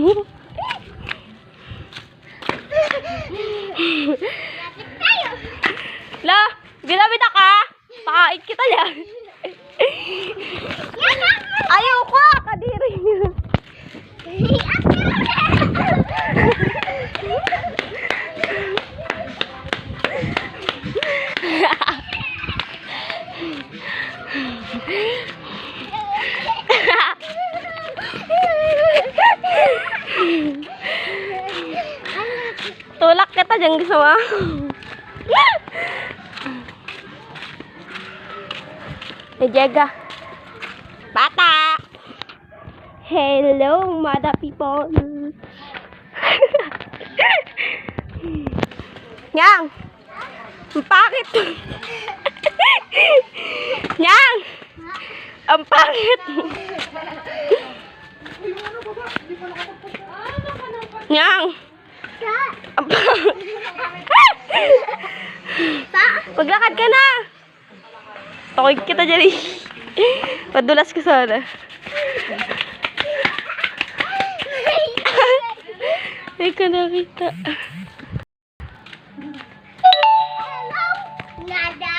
La, ginamit ka? Pakain kita yan. Ayaw ko, kadiri. Tulak kita dyan gusto mo. Jega. Bata! Hello, mother people. Nyang! Ang pangit. Nyang! Ang pangit. Nyang! Maglakad ka na! Takoy kita dyan eh. Padulas ka sana. Ay ka nakita. Nada.